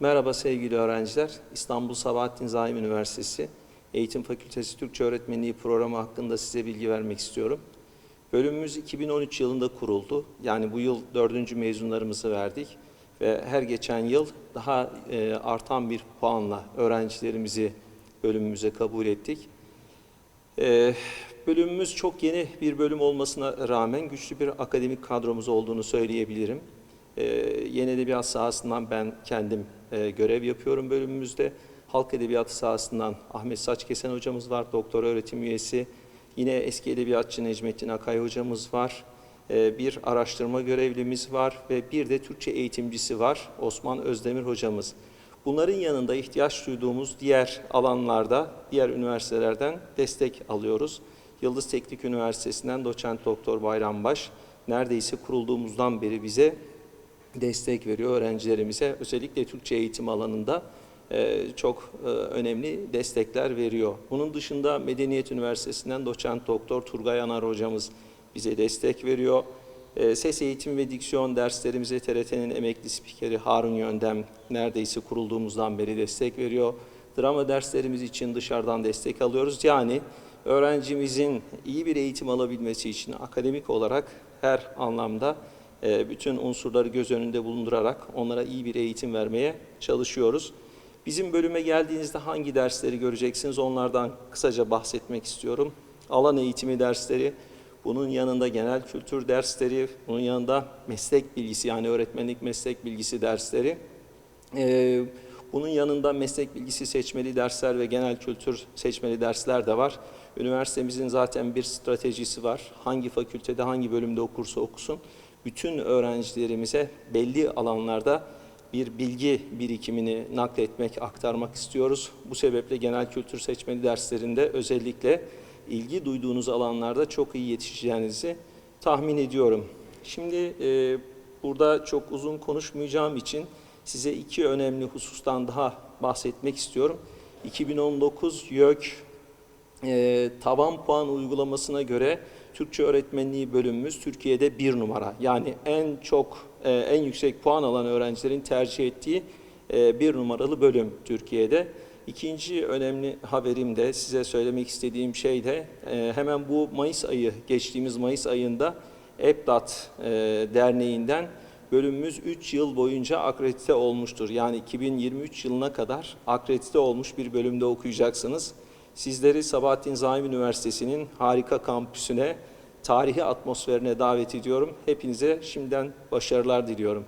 Merhaba sevgili öğrenciler. İstanbul Sabahattin Zaim Üniversitesi Eğitim Fakültesi Türkçe Öğretmenliği programı hakkında size bilgi vermek istiyorum. Bölümümüz 2013 yılında kuruldu. Yani bu yıl dördüncü mezunlarımızı verdik. Ve her geçen yıl daha e, artan bir puanla öğrencilerimizi bölümümüze kabul ettik. Ee, bölümümüz çok yeni bir bölüm olmasına rağmen güçlü bir akademik kadromuz olduğunu söyleyebilirim. Ee, yeni edebiyat sahasından ben kendim e, görev yapıyorum bölümümüzde. Halk edebiyatı sahasından Ahmet Saçkesen hocamız var, doktor öğretim üyesi. Yine eski edebiyatçı Necmettin Akay hocamız var. Ee, bir araştırma görevlimiz var ve bir de Türkçe eğitimcisi var, Osman Özdemir hocamız. Bunların yanında ihtiyaç duyduğumuz diğer alanlarda, diğer üniversitelerden destek alıyoruz. Yıldız Teknik Üniversitesi'nden doçent doktor Bayrambaş neredeyse kurulduğumuzdan beri bize destek veriyor öğrencilerimize. Özellikle Türkçe eğitim alanında e, çok e, önemli destekler veriyor. Bunun dışında Medeniyet Üniversitesi'nden doçent doktor Turgay Anar hocamız bize destek veriyor. E, Ses eğitim ve diksiyon derslerimize TRT'nin emekli spikeri Harun Yöndem neredeyse kurulduğumuzdan beri destek veriyor. Drama derslerimiz için dışarıdan destek alıyoruz. Yani öğrencimizin iyi bir eğitim alabilmesi için akademik olarak her anlamda bütün unsurları göz önünde bulundurarak onlara iyi bir eğitim vermeye çalışıyoruz. Bizim bölüme geldiğinizde hangi dersleri göreceksiniz onlardan kısaca bahsetmek istiyorum. Alan eğitimi dersleri, bunun yanında genel kültür dersleri, bunun yanında meslek bilgisi yani öğretmenlik meslek bilgisi dersleri. Ee, bunun yanında meslek bilgisi seçmeli dersler ve genel kültür seçmeli dersler de var. Üniversitemizin zaten bir stratejisi var. Hangi fakültede, hangi bölümde okursa okusun, bütün öğrencilerimize belli alanlarda bir bilgi birikimini nakletmek, aktarmak istiyoruz. Bu sebeple genel kültür seçmeli derslerinde özellikle ilgi duyduğunuz alanlarda çok iyi yetişeceğinizi tahmin ediyorum. Şimdi e, burada çok uzun konuşmayacağım için size iki önemli husustan daha bahsetmek istiyorum. 2019 YÖK e, taban puan uygulamasına göre Türkçe öğretmenliği bölümümüz Türkiye'de bir numara. Yani en çok, e, en yüksek puan alan öğrencilerin tercih ettiği e, bir numaralı bölüm Türkiye'de. İkinci önemli haberim de size söylemek istediğim şey de e, hemen bu Mayıs ayı, geçtiğimiz Mayıs ayında EBDAT e, Derneği'nden bölümümüz 3 yıl boyunca akredite olmuştur. Yani 2023 yılına kadar akredite olmuş bir bölümde okuyacaksınız. Sizleri Sabahattin Zaim Üniversitesi'nin harika kampüsüne, tarihi atmosferine davet ediyorum. Hepinize şimdiden başarılar diliyorum.